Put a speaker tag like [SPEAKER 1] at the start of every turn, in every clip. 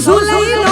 [SPEAKER 1] 走雷了。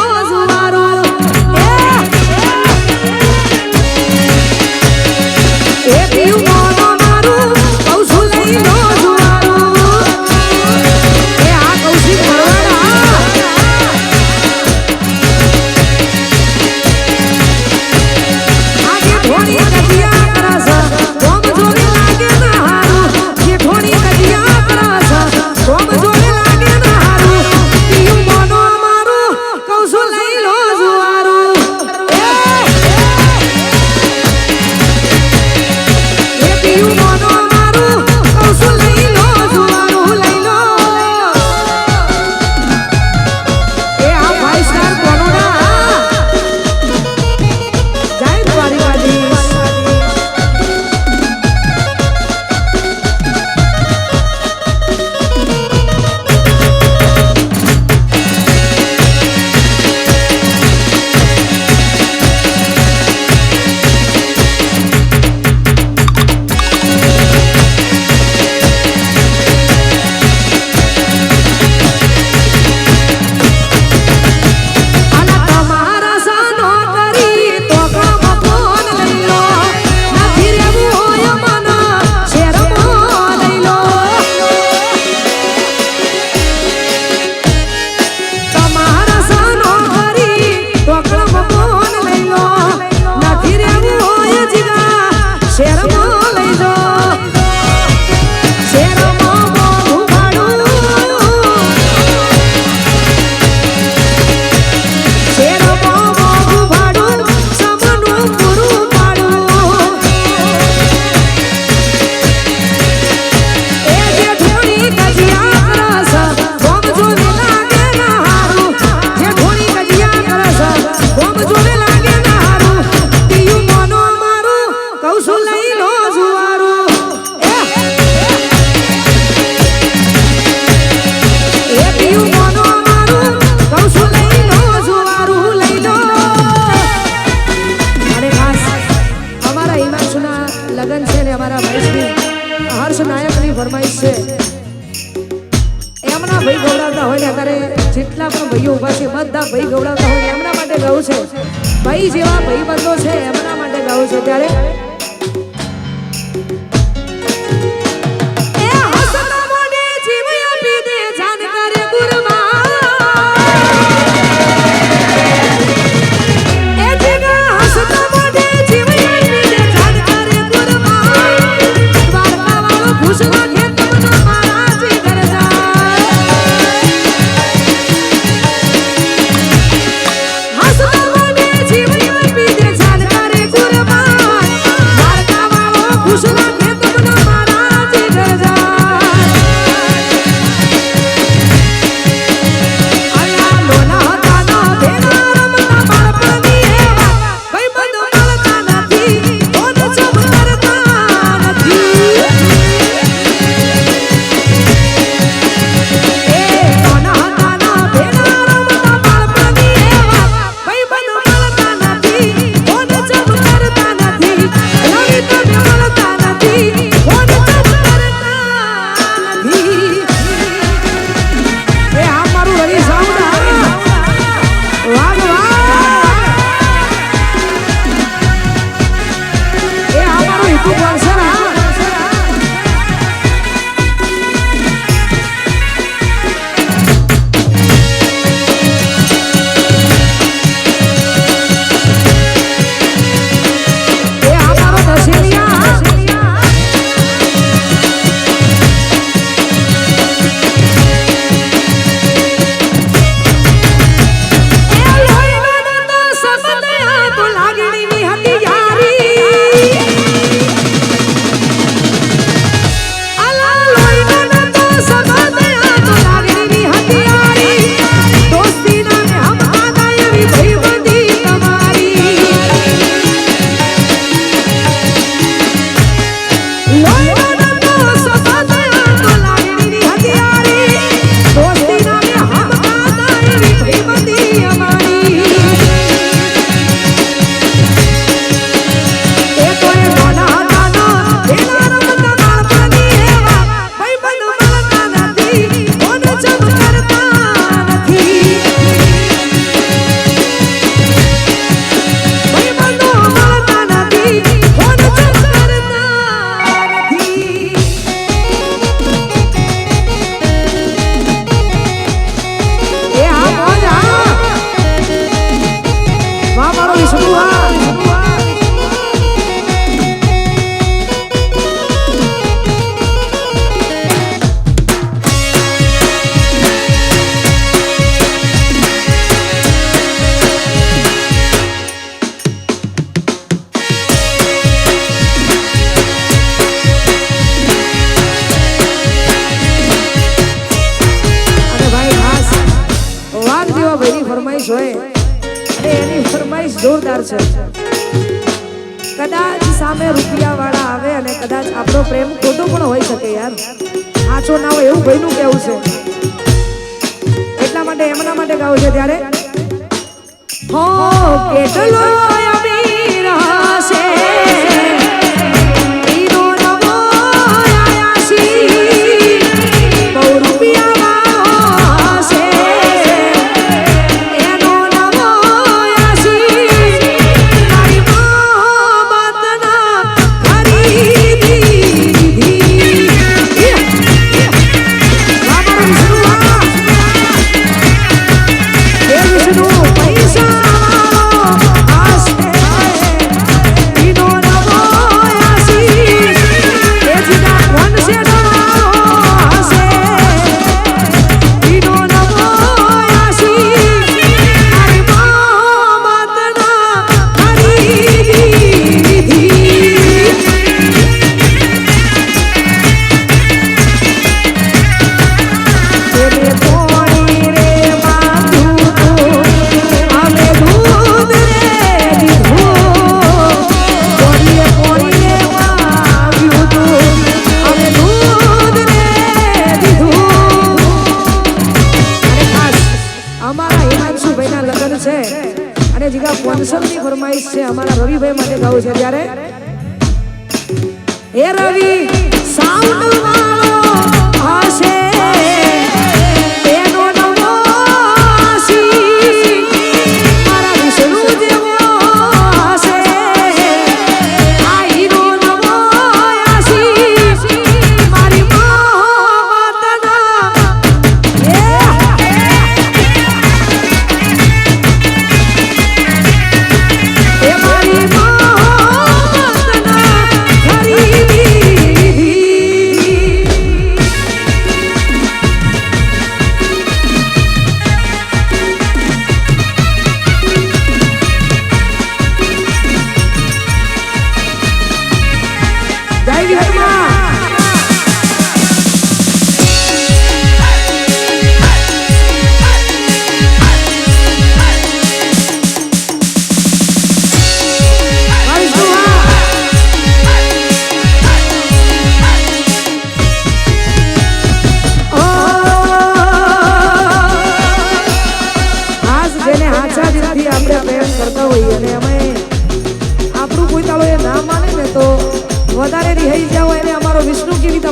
[SPEAKER 1] પ્રેમ ખોટું પણ હોઈ શકે યાર. સાચો ના હોય એવું ભાઈનું કેવું છે? એટલા માટે, એમના માટે ગાવું છે ત્યારે? હો, કેટલો દીકરા કોન્સલની ફરમાઈશ છે અમારા રવિભાઈ માટે ગાવું છે ત્યારે. એ રવિ સાઉન્ડ વાળો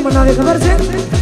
[SPEAKER 1] બનાવે ખબર છે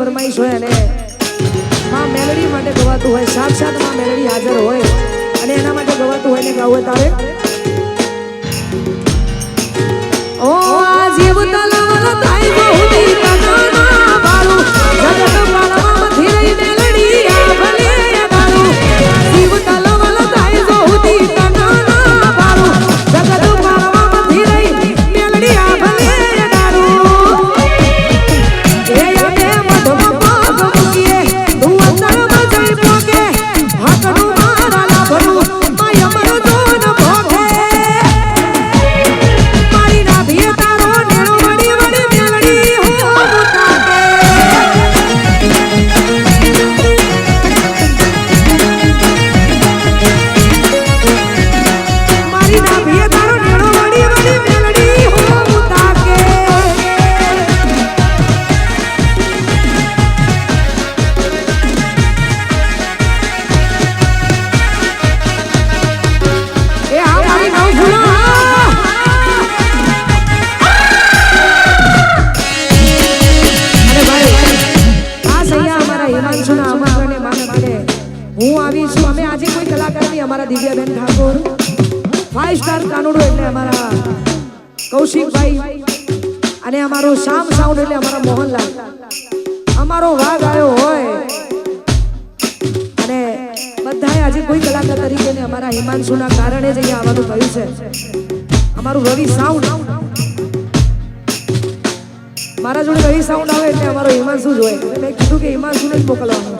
[SPEAKER 1] ફરમાઈશ હોય અને માં મેલડી માટે ગવાતું હોય સાક્ષાતમાં મેલડી હાજર હોય અને એના માટે ગવાતું હોય ને ગાવું હોય તારે? અમારા દિવ્યાબેન ઠાકોર. ફાઈવ સ્ટાર કાનુડો એટલે અમારા કૌશિકભાઈ અને અમારો શામ સાઉન્ડ એટલે અમારા મોહનલાલ. અમારો વાઘ આવ્યો હોય. અને બધાએ આજે કોઈ કલાકાર તરીકે અમારા હિમાંશુના કારણે જ અહીંયા આવવાનું થયું છે. અમારું રવિ સાઉન્ડ મારા જોડે રવિ સાઉન્ડ આવે એટલે અમારો હિમાંશુ જ હોય. મેં કીધું કે હિમાંશુને જ મોકલવાનું.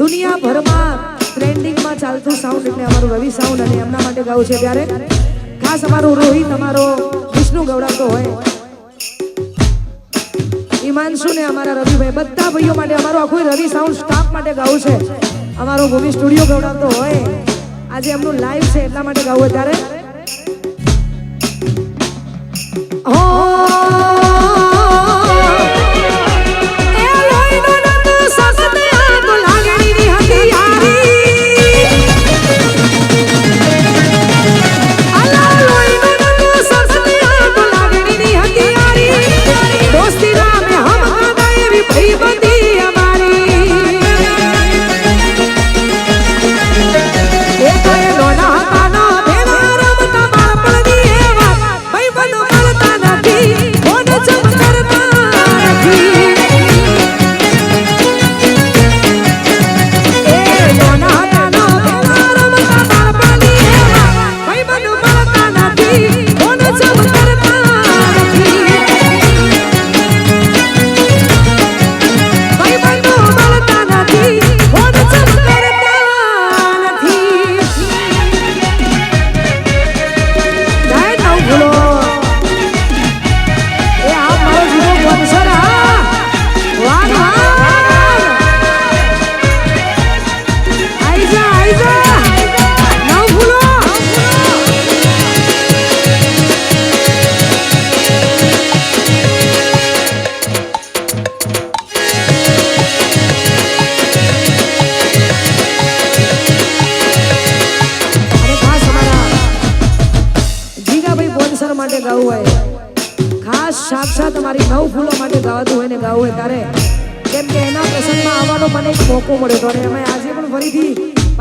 [SPEAKER 1] દુનિયાભરમાં ટ્રેન્ડિંગમાં ચાલતું સાઉન્ડ એટલે અમારું રવિ સાઉન્ડ અને એમના માટે ગાવું છે ત્યારે ખાસ અમારો રોહિત, અમારો વિષ્ણુ ગૌડાવતો હોય. હિમાંશુ ને અમારા રવિભાઈ, બધા ભાઈઓ માટે અમારો આખો રવિ સાઉન્ડ સ્ટાફ માટે ગાવું છે. અમારો ભૂમિ સ્ટુડિયો ગવડાવતો હોય. આજે એમનું લાઈવ છે, એટલા માટે ગાવું અત્યારે ત્યારે.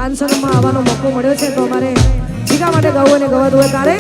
[SPEAKER 1] આન્સરમાં આવવાનો મોકો મળ્યો છે તો અમારે જીગા માટે ગાવું અને ગવાતું હોય તારે.